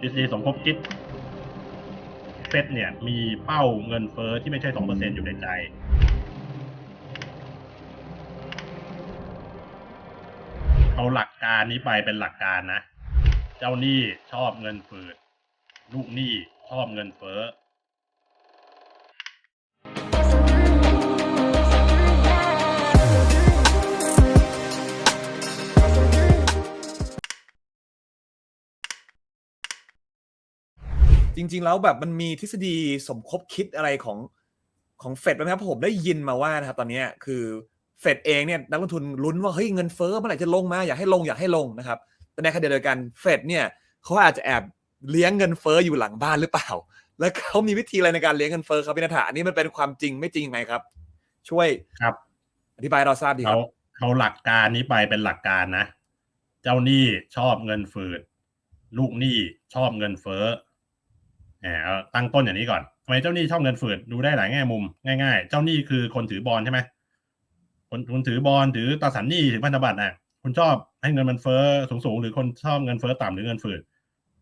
ดีซีสมคบคิดเฟดเนี่ย มีเป้าเงินเฟ้อที่ไม่ใช่สองเปอร์เซ็นอยู่ในใจ เอาหลักการนี้ไปเป็นหลักการนะ เจ้าหนี้ชอบเงินฝืดลูกหนี้ชอบเงินเฟ้อ จริง ๆ แล้วแบบมันมีทฤษฎีสมคบคิดอะไรของของเฟดไหมครับผมได้ยินมาว่านะครับตอนเนี้ยคือเฟดเองเนี่ยนักลงทุนลุ้นว่าเฮ้ยเงินเฟ้อเมื่อไหร่จะลงมาอยากให้ลงอยากให้ลงนะครับแต่ในขณะเดียวกันเฟดเนี่ยเขาอาจจะแอบเลี้ยงเงินเฟ้ออยู่หลังบ้านหรือเปล่า แล้วเขามีวิธีอะไรในการเลี้ยงเงินเฟ้อครับพี่นัฐาอันนี้มันเป็นความจริงไม่จริงยังไงครับ ช่วยครับ อธิบายให้เราทราบดีคเขารับเขาหลักการนี้ไปเป็นหลักการนะ เจ้าหนี้ชอบเงินฝืดลูกหนี้ชอบเงินเฟ้อแหมเอาตั้งต้นอย่างนี้ก่อนทำไมเจ้าหนี้ชอบเงินฝืดดูได้หลายแง่มุมง่ายๆ เจ้าหนี้คือคนถือบอลใช่ไหมคนคุณถือบอลถือตราสารหนี้ถือพันธบัตรน่ะคุณชอบให้เงินมันเฟ้อสูงๆหรือคนชอบเงินเฟ้อต่ำหรือเงินฝืด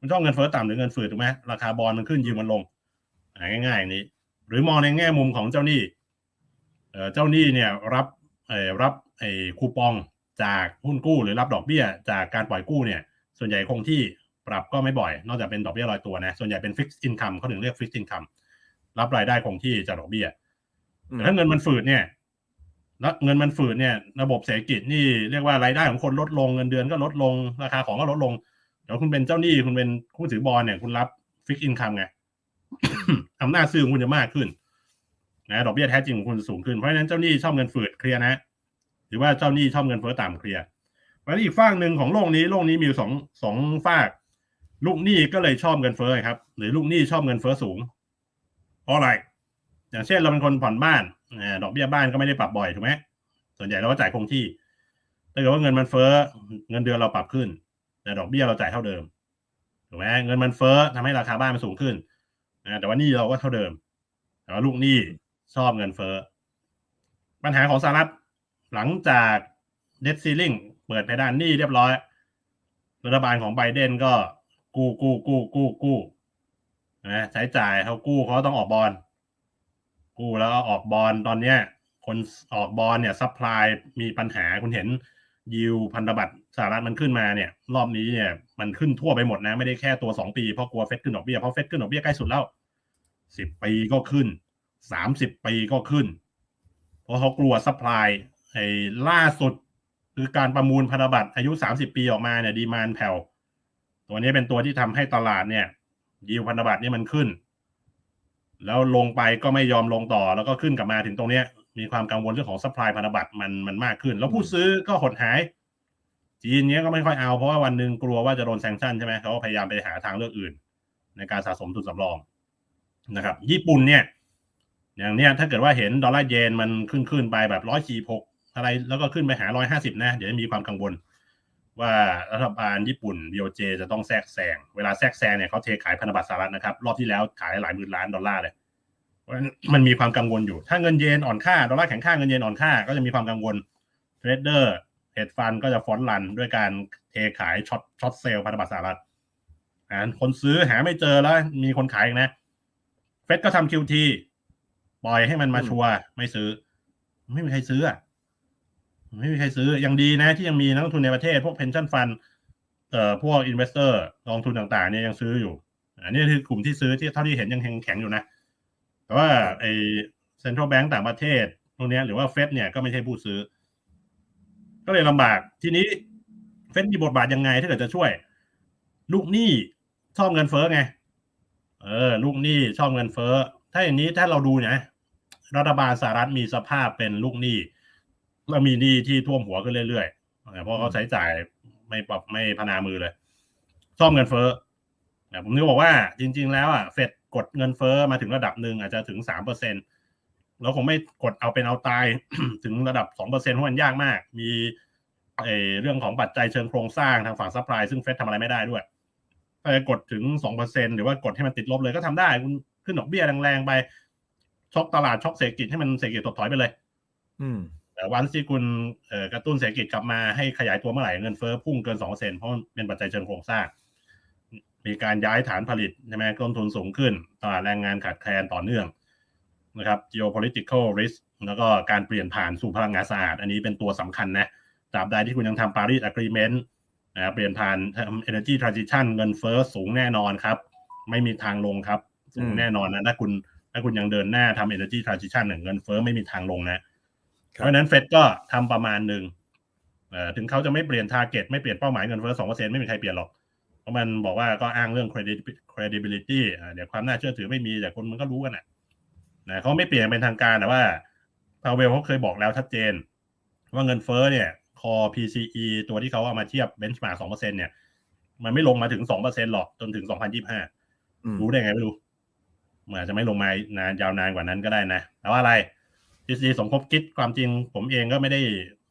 คุณชอบเงินเฟ้อต่ำหรือเงินฝืดถูกไหมราคาบอลมันขึ้นยิวมันลงง่ายๆอย่างนี้ หรือมองในแง่มุมของเจ้าหนี้เจ้าหนี้เนี่ยรับรับไอ้คูปองจากหุ้นกู้หรือรับดอกเบี้ย จากการปล่อยกู้เนี่ย ส่วนใหญ่คงที่ ปรับก็ไม่บ่อย นอกจากเป็นดอกเบี้ยลอยตัวนะ ส่วนใหญ่เป็นฟิกซ์อินคัมเขาถึงเรียกฟิกซ์อินคัมรับรายได้คงที่จากดอกเบี้ยแต่ถ้าเงินมันฝืดเนี่ยแล้วเงินมันฝืดเนี่ย ระบบเศรษฐกิจนี่เรียกว่ารายได้ของคนลดลงเงินเดือนก็ลดลงราคาของก็ลดลงเดี๋ยวคุณเป็นเจ้าหนี้คุณเป็นผู้ถือบอลเนี่ยคุณรับฟิกซ์อินคัมไงอำนาจซื้อของคุณจะมากขึ้นนะดอกเบี้ยแท้จริงของคุณสูงขึ้นเพราะฉะนั้นเจ้าหนี้ชอบเงินฝืดเคลียร์นะ หรือว่าเจ้าหนี้ชอบเงินเฟ้อต่ำเคลียร์เพราะฉะนั้นอีกฝากหนึ่งของโลกนี้โลกนี้มีอยู่สองสองฝาก ลูกหนี้ก็เลยชอบเงินเฟ้อครับ หรือลูกหนี้ชอบเงินเฟ้อสูง เพราะอะไร อย่างเช่นเราเป็นคนผ่อนบ้านดอกเบี้ยบ้านก็ไม่ได้ปรับบ่อยถูกไหมส่วนใหญ่เราก็จ่ายคงที่ถ้าเกิดว่าเงินมันเฟ้อเงินเดือนเราปรับขึ้น แต่ดอกเบี้ยเราจ่ายเท่าเดิมถูกไหมเงินมันเฟ้อทำให้ราคาบ้านมันสูงขึ้นนะแต่ว่านี้เราก็เท่าเดิม แต่ว่าลูกหนี้ชอบเงินเฟ้อปัญหาของสหรัฐหลังจากเด t ซีลิงเปิดเพดานหนี้เรียบร้อยรัฐบาลของไบเดนก็ กู้กู้กู้กู้กู้นะใช้จ่ายเขากู้เขาต้องออกบอลกู้แล้วออกบอลตอนเนี้ย คนออกบอลเนี่ยซัพพลายมีปัญหาคุณเห็นยิวพันธบัตรสหรัฐมันขึ้นมาเนี่ย รอบนี้เนี่ยมันขึ้นทั่วไปหมดนะ ไม่ได้แค่ตัวสองปีเพราะกลัวเฟดขึ้นดอกเบี้ยเพราะเฟดขึ้นดอกเบี้ยใกล้สุดแล้วสิบปีก็ขึ้นสามสิบปีก็ขึ้น เพราะเขากลัวซัพพลายไอ้ล่าสุด คือการประมูลพันธบัตรอายุสามสิบปีออกมาเนี่ยดีมานแผ่ว ตัวนี้เป็นตัวที่ทำให้ตลาดเนี่ยยิวพันธบัตรนี่มันขึ้น แล้วลงไปก็ไม่ยอมลงต่อแล้วก็ขึ้นกลับมาถึงตรงเนี้ย มีความกังวลเรื่องของซัพพลายพันธบัตรมันมันมากขึ้น แล้วผู้ซื้อก็หดหาย จีนเนี้ยก็ไม่ค่อยเอาเพราะว่าวันหนึ่งกลัวว่าจะโดนแซงชั่นใช่ไหมเขาก็พยายามไปหาทางเลือกอื่น ในการสะสมทุนสำรองนะครับ ญี่ปุ่นเนี่ย อย่างเนี้ยถ้าเกิดว่าเห็นดอลลาร์เยนมันขึ้นขึ้นไปแบบร้อยสี่หกอะไรแล้วก็ขึ้นไปหาร้อยห้าสิบนะ เดี๋ยวจะมีความกังวล ว่ารัฐบาลญี่ปุ่น BOJ จะต้องแทรกแซง เวลาแทรกแซงเนี่ยเขาเทขายพันธบัตรสหรัฐนะครับ รอบที่แล้วขายหลายหมื่นล้านดอลลาร์เลยเพราะฉะนั้นมันมีความกังวลอยู่ ถ้าเงินเยนอ่อนค่า ดอลลาร์แข็งค่าเงินเยนอ่อนค่า ก็จะมีความกังวล เทรดเดอร์เฮดฟันก็จะฟอนต์รันด้วยการเทขายช็อตช็อตเซลล์พันธบัตรสหรัฐอ่าคนซื้อหาไม่เจอแล้ว มีคนขายอีกนะ เฟดก็ทำ QT ปล่อยให้มันมาชัวร์ไม่ซื้อ ไม่มีใครซื้ออะ ไม่มีใครซื้อยังดีนะ ที่ยังมีนักลงทุนในประเทศ พวก pension fund เอ่อพวก investor กองทุนต่างๆเนี่ยยังซื้ออยู่ อันนี้คือกลุ่มที่ซื้อที่เท่าที่เห็นยังแข็งๆอยู่นะ แต่ว่าไอ้ central bank ต่างประเทศพวกเนี้หรือว่าเฟดเนี่ยก็ไม่ใช่ผู้ซื้อ ก็เลยลำบาก ทีนี้เฟดมีบทบาทยังไงถ้าเกิดจะช่วย ลูกหนี้ชอบเงินเฟ้อไง เออ ลูกหนี้ชอบเงินเฟ้อ ถ้าอย่างนี้ถ้าเราดูเนี่ยรัฐบาลสหรัฐมีสภาพเป็นลูกหนี้ แล้วมีหนี้ที่ท่วมหัวขึ้นเรื่อยๆเพราะเขาใช้จ่ายไม่ปรับไม่พนามือเลยชอบเงินเฟ้อนะผมนึกบอกว่าจริง ๆ แล้วอะเฟดกดเงินเฟ้อมาถึงระดับหนึ่งอาจจะถึงสามเปอร์เซ็นแล้วคงไม่กดเอาเป็นเอาตายถึงระดับสองเปอร์เซ็นเพราะมันยากมาก มีเออเรื่องของปัจจัยเชิงโครงสร้างทางฝั่งซัพพลายซึ่งเฟดทำอะไรไม่ได้ด้วยถ้าจะกดถึงสองเปอร์เซ็นหรือว่ากดให้มันติดลบเลยก็ทำได้คุณขึ้นดอกเบี้ยแรงๆไปช็อกตลาดช็อกเศรษฐกิจให้มันเศรษฐกิจถดถอยไปเลย อืมแต่ วันที่คุณกระตุ้นเศรษฐกิจกลับมาให้ขยายตัวเมื่อไหร่เงินเฟ้อพุ่งเกินสองเซนเพราะเป็นปัจจัยเชิงโครงสร้าง มีการย้ายฐานผลิตใช่ไหมต้นทุนสูงขึ้นตลาดแรงงานขาดแคลนต่อเนื่องนะครับ geopolitical risk แล้วก็การเปลี่ยนผ่านสู่พลังงานสะอาด อันนี้เป็นตัวสำคัญนะตราบใดที่คุณยังทำ Paris Agreement นะเปลี่ยนผ่านทำ energy transition เงินเฟ้อสูงแน่นอนครับ ไม่มีทางลงครับ สูงแน่นอนนะถ้าคุณถ้าคุณยังเดินหน้าทำ energy transition เนี่ยเงินเฟ้อไม่มีทางลงนะ เพราะฉะนั้นเฟดก็ทำประมาณหนึ่งเอ่อถึงเขาจะไม่เปลี่ยน target ไม่เปลี่ยนเป้าหมายเงินเฟ้อสองเปอร์เซ็นไม่มีใครเปลี่ยนหรอก เพราะมันบอกว่าก็อ้างเรื่อง credit- credibility อ่าเดี๋ยวความน่าเชื่อถือไม่มีแต่คนมันก็รู้กันนะนะเขาไม่เปลี่ยนเป็นทางการแต่ว่าพาวเวลเขาเคยบอกแล้วชัดเจน ว่าเงินเฟ้อเนี่ยคอ PCE ตัวที่เขาเอามาเทียบ benchmark สองเปอร์เซ็นเนี่ย มันไม่ลงมาถึงสองเปอร์เซ็นหรอกจนถึงสองพันยี่ห้าอืมรู้ได้ไงไม่รู้มันอาจจะไม่ลงมานานยาวนานกว่านั้นก็ได้นะแต่ว่าอะไร ทฤษฎีสมคบคิดความจริงผมเองก็ไม่ได้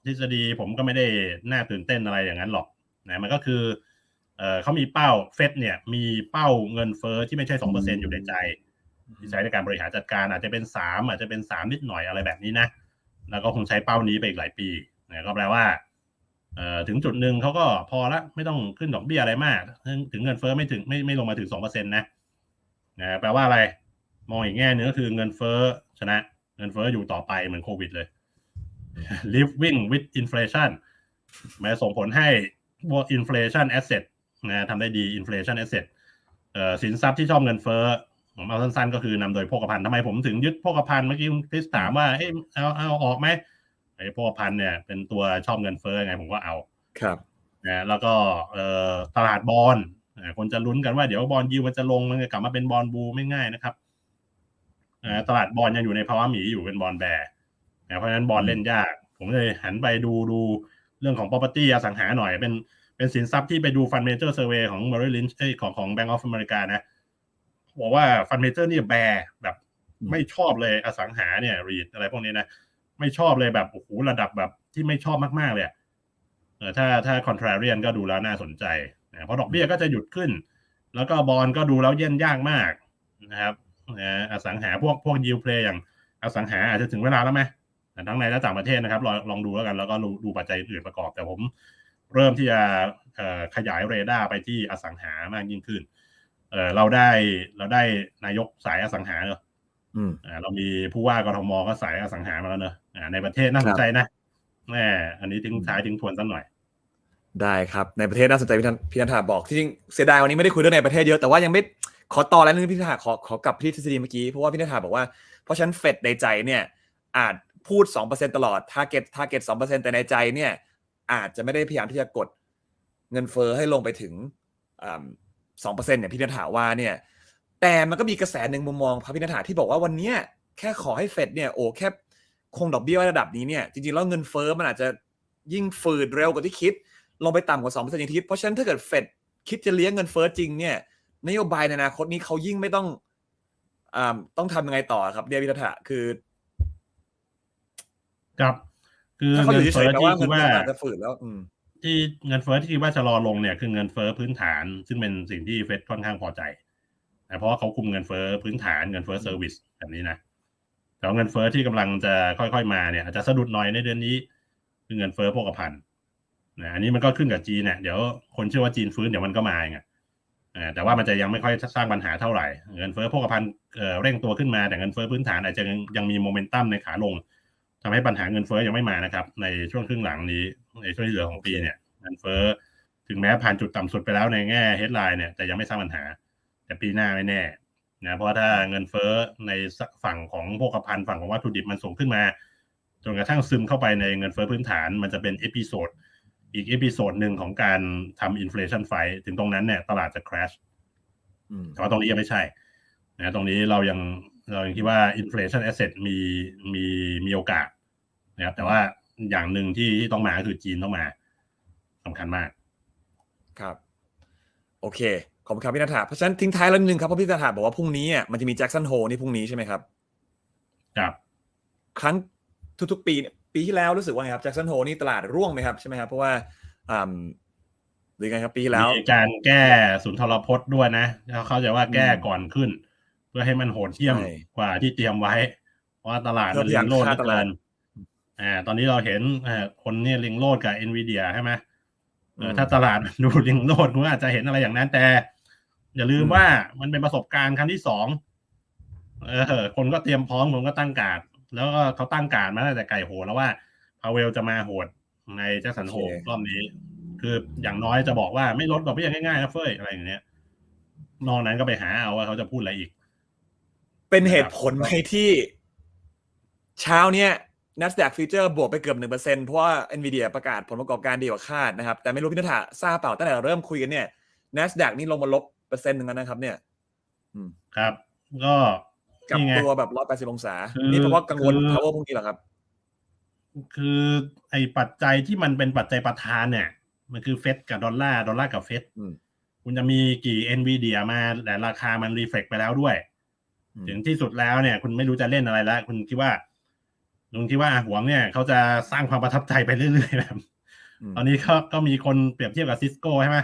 ทฤษฎีผมก็ไม่ได้น่าตื่นเต้นอะไรอย่างนั้นหรอกนะมันก็คือเออเขามีเป้าเฟดเนี่ย มีเป้าเงินเฟ้อที่ไม่ใช่สองเปอร์เซ็นอยู่ในใจ ที่ใช้ในการบริหารจัดการอาจจะเป็นสามอาจจะเป็นสามนิดหน่อยอะไรแบบนี้นะ แล้วก็คงใช้เป้านี้ไปอีกหลายปีนะก็แปลว่าเออถึงจุดหนึ่งเขาก็พอละไม่ต้องขึ้นดอกเบี้ยอะไรมาก ถึงถึงเงินเฟ้อไม่ถึงไม่ไม่ลงมาถึงสองเปอร์เซ็นต์นะนะแปลว่าอะไร มองอีกแง่หนึงก็คือเงินเฟ้อชนะ เงินเฟ้ออยู่ต่อไปเหมือนโควิดเลย living with inflation มันส่งผลให้พวก inflation asset นะทำได้ดี inflation asset เอ่อสินทรัพย์ที่ชอบเงินเฟ้อผมเอาสั้นๆก็คือนำโดยโภคภัณฑ์ทำไมผมถึงยึดโภคภัณฑ์เมื่อกี้คุณคริสถามว่าเอ้ยเอาเอาออกไหมไอ้โภคภัณฑ์เนี่ย เป็นตัวชอบเงินเฟ้อไงผมก็เอาครับนะแล้วก็เอ่อตลาดบอลอ่าคนจะลุ้นกันว่าเดี๋ยวบอลยิวมันจะลงมันจะกลับมาเป็นบอลบูไม่ง่ายนะครับ อ่าตลาดบอลยังอยู่ในภาวะหมีอยู่เป็นบอลแบร์นะเพราะฉะนั้นบอลเล่นยาก ผมเลยหันไปดูดูเรื่องของ property อสังหาหน่อย เป็นเป็นสินทรัพย์ที่ไปดูฟันเมเจอร์เซอร์เวยของ Merrill Lynch เอ้ยของของ Bank of America นะบอกว่าฟันเมเจอร์นี่แบร์แบบไม่ชอบเลยอสังหาเนี่ยรีดอะไรพวกนี้นะไม่ชอบเลยแบบโอ้โหระดับแบบที่ไม่ชอบมากๆเลยเออถ้าถ้า contrarian ก็ดูแล้วน่าสนใจนะเพราะดอกเบี้ยก็จะหยุดขึ้น แล้วก็บอลก็ดูแล้วเย็นยากมากนะครับ อสังหาพวกพวกยิวเพลย์อย่างอสังหาอาจจะถึงเวลาแล้วไหมทั้งในและต่างประเทศนะครับลองลองดูแล้วกัน แล้วก็ดูดูปัจจัยอื่นประกอบ แต่ผมเริ่มที่จะเอ่อขยายเรดาร์ไปที่อสังหามากยิ่งขึ้นเออเราได้เราได้นายกสายอสังหาเนอะอืมอ่าเรามีผู้ว่ากทมก็สายอสังหามาแล้วเนอะอ่าในประเทศน่าสนใจนะแม่อันนี้ทิ้งท้ายทิ้งทวนสักหน่อยได้ครับในประเทศน่าสนใจพี่ธันพี่นันถาบอกที่จริงเสียดายวันนี้ไม่ได้คุยเรื่องในประเทศเยอะแต่ว่ายังไม่ ขอต่อแล้วนึงพี่นันถาขอขอกลับที่ทฤษฎีเมื่อกี้เพราะว่าพี่นันถาบอกว่าเพราะฉันเฟดในใจเนี่ยอาจพูด 2%ตลอด target target 2%แต่ในใจเนี่ยอาจจะไม่ได้พยายามที่จะกดเงินเฟ้อให้ลงไปถึงสองเปอร์เซ็นต์เนี่ยพี่นันถาว่าเนี่ยแต่มันก็มีกระแสหนึ่งมุมมองพระพินันถาที่บอกว่าวันเนี้ยแค่ขอให้เฟดเนี่ยโอ้แค่คงดอกเบี้ยระดับนี้เนี่ยจริงๆแล้วเงินเฟ้อมันอาจจะยิ่งฝืดเร็วกว่าที่คิด ลงไปต่ำกว่า2%อย่างที่คิด เพราะฉะนั้นถ้าเกิดเฟดคิดจะเลี้ยงเงินเฟ้อจริงเนี่ย นโยบายในอนาคตนี้เขายิ่งไม่ต้องอ่าต้องทำยังไงต่อครับเดียวิทัฐะคือครับคือถ้าเขาอเงินยู่เฉเฟ้ยอๆแปลที่ว่าคิเงิดนว่าเฟ้ออาจจะฝืดแล้ว อืม ที่เงินเฟ้อที่คิดว่าจะรอลงเนี่ยคือเงินเฟ้อพื้นฐาน ซึ่งเป็นสิ่งที่เฟดค่อนข้างพอใจนะเพราะว่าเขาคุมเงินเฟ้อพื้นฐานเงินเฟ้อเซอร์วิสแบบนี้นะแต่ว่าเงินเฟ้อที่กำลังจะค่อยๆมาเนี่ยอาจจะสะดุดหน่อยในเดือนนี้คือเงินเฟ้อโภคภัณฑ์นะอันนี้มันก็ขึ้นกับจีนเนี่ยเดี๋ยวคนเชื่อว่าจีนฟื้นเดี๋ยวมันก็มาไงอ่า แต่ว่ามันจะยังไม่ค่อยสร้างปัญหาเท่าไหร่เงินเฟ้อโภคภัณฑ์เร่งตัวขึ้นมาแต่เงินเฟ้อพื้นฐานอาจจะยังมีโมเมนตัมในขาลงทำให้ปัญหาเงินเฟ้อยังไม่มานะครับ ในช่วงครึ่งหลังนี้ในช่วงที่เหลือของปีเนี่ยเงินเฟ้อถึงแม้ผ่านจุดต่ำสุดไปแล้วในแง่ headline เนี่ยแต่ยังไม่สร้างปัญหา แต่ปีหน้าไม่แน่นะเพราะถ้าเงินเฟ้อในฝั่งของโภคภัณฑ์ฝั่งของวัตถุดิบมันสูงขึ้นมาจนกระทั่งซึมเข้าไปในเงินเฟ้อพื้นฐาน มันจะเป็นเอพิโซด อีกเอพิโซดหนึ่งของการทำอินฟล t ชันไฟถึงตรงนั้นเนี่ยตลาดจะ crash อืมแต่ว่าตรงนี้ยังไม่ใช่นะตรงนี้เรายังเรายังคิดว่า inflation asset มีมีมีโอกาสนะครับแต่ว่าอย่างหนึ่งที่ที่ต้องมาก็คือจีนต้องมาสำคัญมาก ครับ โอเค ขอบคุณครับพี่นันถาเพราะฉะนั้นทิ้งท้ายแล้วนิดนึงครับเพราะพี่นันถาบอกว่าพรุ่งนี้อะมันจะมีแจ็คสันโฮนี่พรุ่งนี้ใช่ไหมครับ ครับ ครั้งทุกๆปีเนี่ย ปีที่แล้วรู้สึกว่าไงครับแจ็คสันโฮนี่ตลาดร่วงไหมครับใช่ไหมครับเพราะว่าอ่าหรือไงครับปีที่แล้วมีการแก้สุนทรพจน์ด้วยนะเขาเข้าใจว่าแก้ก่อนขึ้น เพื่อให้มันโหดเที่ยมใช่กว่าที่เตรียมไว้ เพราะว่าตลาดเพื่มัอนพยายามลิงโลดเหลือฆ่าตเกิลาดนอ่า ตอนนี้เราเห็นอ่าคนเนี่ยลิงโลดกับเอ็นวีเดียใช่ไหมเอออืมถ้าตลาดดูลิงโลดคุณอาจจะเห็นอะไรอย่างนั้น แต่ อย่าลืมอืมว่ามันเป็นประสบการณ์ครั้งที่สองเออคนก็เตรียมพร้อมคนก็ตั้งการด แล้วก็เขาตั้งการดมาตั้งแต่ไก่โหแล้วว่าพาเวลจะมาโหดในแจ็คสันโฮรอบนี้ คืออย่างน้อยจะบอกว่าไม่ลดดอกเบี้ยง่ายๆนะเฟ้ยอะไรอย่างเงี้ยนอกนั้นก็ไปหาเอาว่าเขาจะพูดอะไรอีก เป็นเหตุผลไหมที่ เช้าเนี้ย NASDAQ Future บวกไปเกือบหนึ่งเปอร์เซ็นเพราะว่า NVIDIA ประกาศผลประกอบการดีกว่าคาดนะครับ แต่ไม่รู้พี่นัทธาทราบเปล่าตั้งแต่เราเริ่มคุยกันเนี่ย NASDAQ นี่ลงมาลบเปอร์เซ็นต์หนึ่งแล้วนะครับ เนี่ยครับ ก็ กลับนี่ไงตัวแบบร้อยแปดสิบองศาคือนี่เพราะว่ากังวลคือ power พวกนี้เหรอครับ คือไอ้ปัจจัยที่มันเป็นปัจจัยประธานเนี่ย มันคือเฟดกับดอลลาร์ดอลลาร์กับเฟดอืมคุณจะมีกี่ NVIDIA มาแต่ราคามันรีเฟล็กไปแล้วด้วยอืมถึงที่สุดแล้วเนี่ย คุณไม่รู้จะเล่นอะไรแล้ว คุณคิดว่าลุงคิดว่าอาหวงเนี่ยเขาจะสร้างความประทับใจไปเรื่อยๆแบบอืมตอนนี้ก็ก็มีคนเปรียบเทียบกับซิสโก้ใช่ไหม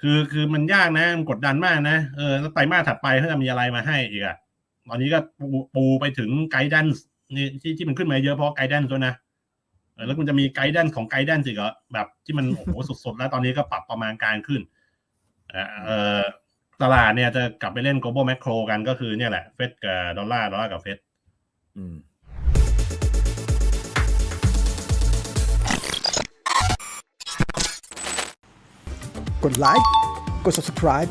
คือคือมันยากนะมันกดดันมากนะเออแล้วไตรมาสถัดไปเขาจะมีอะไรมาให้อีกอะ ตอนนี้ก็ปูไปถึงไกด์ดันนี่ที่ที่มันขึ้นมาเยอะเพราะไกด์ดันด้วยนะแล้วคุณจะมีไกด์ดันของไกด์ดันอีกเหรอแบบที่มันโอ้โหสุดๆ แล้วตอนนี้ก็ปรับประมาณการขึ้นเออเอ่อตลาดเนี่ยจะกลับไปเล่น global macro กันก็คือเนี่ยแหละเฟดกับดอลลาร์ดอลลาร์กับเฟดอืมกดไลค์ กด subscribe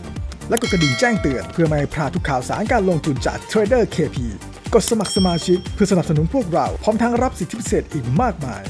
และกดกระดิ่งแจ้งเตือน เพื่อไม่พลาดทุกข่าวสารการลงทุนจาก Trader KP กดสมัครสมาชิกเพื่อสนับสนุนพวกเรา พร้อมทั้งรับสิทธิพิเศษอีกมากมาย